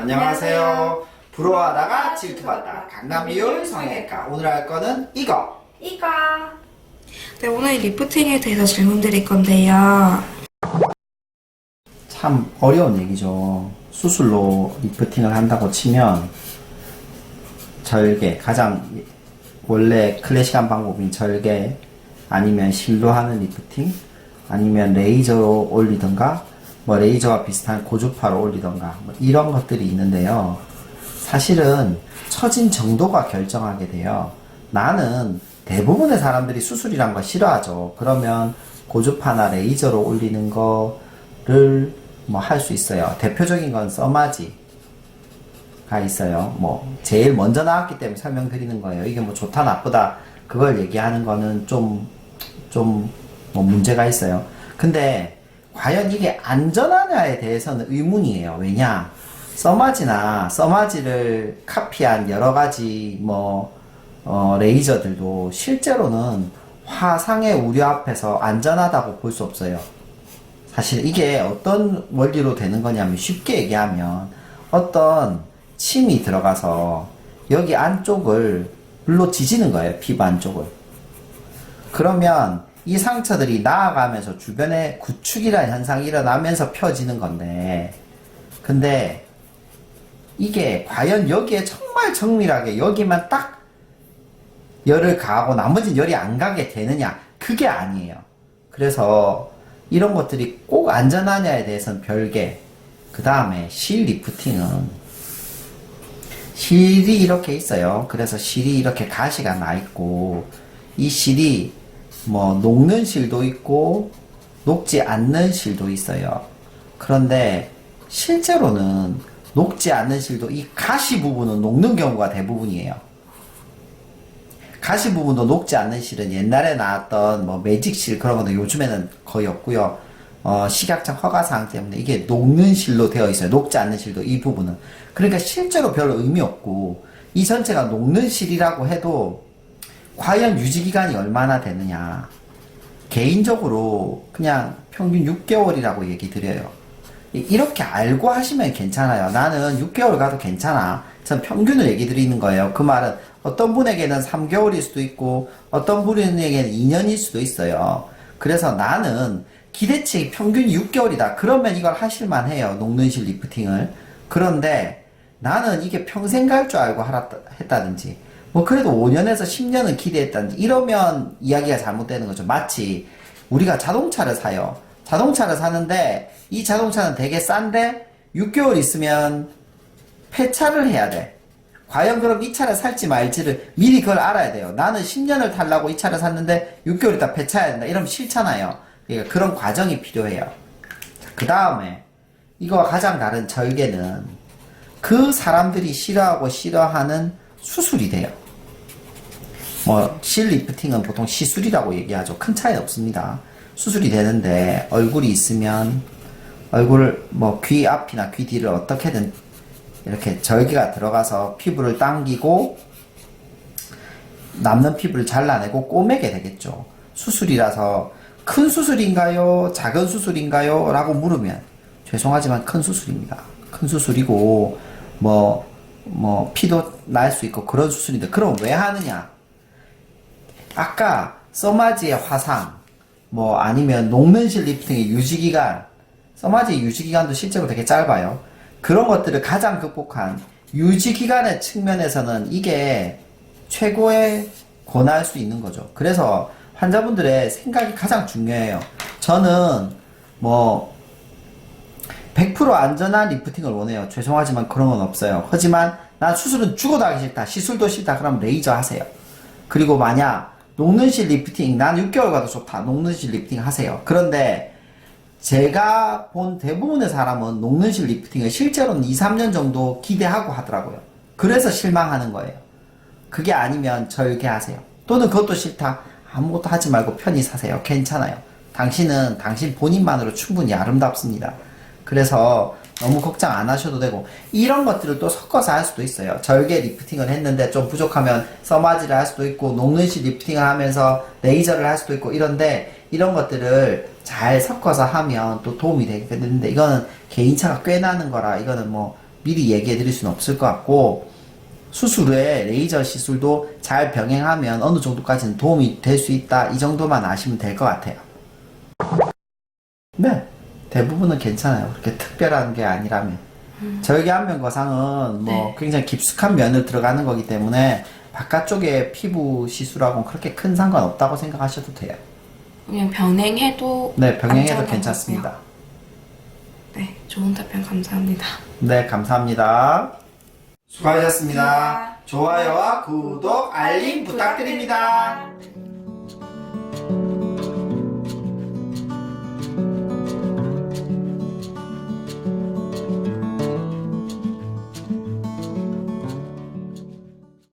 안녕하세요. 부러워하다가 질투받다 강남비율 성형외과 오늘 할 거는 이거 이거. 네, 오늘 리프팅에 대해서 질문 드릴 건데요. 참 어려운 얘기죠. 수술로 리프팅을 한다고 치면 절개 가장 원래 클래식한 방법인 절개 아니면 실로 하는 리프팅 아니면 레이저로 올리던가 뭐 레이저와 비슷한 고주파로 올리던가 뭐 이런 것들이 있는데요. 사실은 처진 정도가 결정하게 돼요. 나는 대부분의 사람들이 수술이란 거 싫어하죠. 그러면 고주파나 레이저로 올리는 거를 뭐 할 수 있어요. 대표적인 건 써마지 가 있어요. 뭐 제일 먼저 나왔기 때문에 설명드리는 거예요. 이게 뭐 좋다 나쁘다 그걸 얘기하는 거는 좀 좀 뭐 문제가 있어요. 근데 과연 이게 안전하냐에 대해서는 의문이에요. 왜냐? 써마지나 써마지를 카피한 여러 가지 뭐 어, 레이저들도 실제로는 화상의 우려 앞에서 안전하다고 볼 수 없어요. 사실 이게 어떤 원리로 되는 거냐면 쉽게 얘기하면 어떤 침이 들어가서 여기 안쪽을 물로 지지는 거예요. 피부 안쪽을. 그러면 이 상처들이 나아가면서 주변에 구축이라는 현상이 일어나면서 펴지는 건데 근데 이게 과연 여기에 정말 정밀하게 여기만 딱 열을 가하고 나머지는 열이 안 가게 되느냐? 그게 아니에요. 그래서 이런 것들이 꼭 안전하냐에 대해서는 별개. 그 다음에 실 리프팅은 실이 이렇게 있어요. 그래서 실이 이렇게 가시가 나 있고 이 실이 뭐 녹는 실도 있고 녹지 않는 실도 있어요 그런데 실제로는 녹지 않는 실도 이 가시 부분은 녹는 경우가 대부분이에요. 가시 부분도 녹지 않는 실은 옛날에 나왔던 뭐 매직 실 그런 거는 요즘에는 거의 없고요. 어, 식약청 허가 사항 때문에 이게 녹는 실로 되어 있어요. 녹지 않는 실도 이 부분은. 그러니까 실제로 별로 의미 없고 이 전체가 녹는 실이라고 해도 과연 유지기간이 얼마나 되느냐. 개인적으로 그냥 평균 6개월이라고 얘기 드려요. 이- 이렇게 알고 하시면 괜찮아요. 나는 6개월 가도 괜찮아. 전 평균을 얘기 드리는 거예요. 그 말은 어떤 분에게는 3개월일 수도 있고 어떤 분에게는 2년일 수도 있어요. 그래서 나는 기대치 평균 6개월이다. 그러면 이걸 하실만 해요. 녹는실 리프팅을. 그런데 나는 이게 평생 갈 줄 알고 했다든지 뭐 그래도 5년에서 10년은 기대했다든지 이러면 이야기가 잘못되는 거죠. 마치 우리가 자동차를 사요. 자동차를 사는데 이 자동차는 되게 싼데 6개월 있으면 폐차를 해야 돼. 과연 그럼 이 차를 살지 말지를 미리 그걸 알아야 돼요. 나는 10년을 타려고 이 차를 샀는데 6개월 있다 폐차해야 된다. 이러면 싫잖아요. 그러니까 그런 과정이 필요해요. 그 다음에 이거와 가장 다른 절개는 그 사람들이 싫어하고 싫어하는 수술이 돼요. 뭐, 실 리프팅은 보통 시술이라고 얘기하죠. 큰 차이 없습니다. 수술이 되는데 얼굴이 있으면 얼굴 뭐 귀 앞이나 귀 뒤를 어떻게든 이렇게 절개가 들어가서 피부를 당기고 남는 피부를 잘라내고 꼬매게 되겠죠. 수술이라서 큰 수술인가요? 작은 수술인가요? 라고 물으면 죄송하지만 큰 수술입니다. 큰 수술이고 뭐, 뭐 피도 날 수 있고 그런 수술인데 그럼 왜 하느냐? 아까 써마지의 화상 뭐 아니면 녹면실 리프팅의 유지기간 써마지의 유지기간도 실제로 되게 짧아요. 그런 것들을 가장 극복한 유지기간의 측면에서는 이게 최고의 권할 수 있는 거죠. 그래서 환자분들의 생각이 가장 중요해요. 저는 뭐 100% 안전한 리프팅을 원해요. 죄송하지만 그런 건 없어요. 하지만 난 수술은 죽어도 하기 싫다. 시술도 싫다. 그럼 레이저 하세요. 그리고 만약 녹는실 리프팅 난 6개월 가도 좋다. 녹는실 리프팅 하세요. 그런데 제가 본 대부분의 사람은 녹는실 리프팅을 실제로는 2, 3년 정도 기대하고 하더라고요. 그래서 실망하는 거예요. 그게 아니면 절개하세요. 또는 그것도 싫다. 아무것도 하지 말고 편히 사세요. 괜찮아요. 당신은 당신 본인만으로 충분히 아름답습니다. 그래서 너무 걱정 안 하셔도 되고 이런 것들을 또 섞어서 할 수도 있어요. 절개 리프팅을 했는데 좀 부족하면 써마지를 할 수도 있고 녹는실 리프팅을 하면서 레이저를 할 수도 있고 이런데 이런 것들을 잘 섞어서 하면 또 도움이 되게 되는데 이거는 개인차가 꽤 나는 거라 이거는 뭐 미리 얘기해 드릴 수는 없을 것 같고 수술 후에 레이저 시술도 잘 병행하면 어느 정도까지는 도움이 될 수 있다. 이 정도만 아시면 될 것 같아요. 네. 대부분은 괜찮아요. 그렇게 특별한 게 아니라면. 저희 안면 거상은 뭐 네. 굉장히 깊숙한 면을 들어가는 거기 때문에 바깥쪽에 피부 시술하고는 그렇게 큰 상관 없다고 생각하셔도 돼요. 그냥 병행해도 네, 병행해도? 괜찮습니다. 네, 좋은 답변 감사합니다. 네, 감사합니다. 수고하셨습니다. 좋아요와 구독, 알림 부탁드립니다.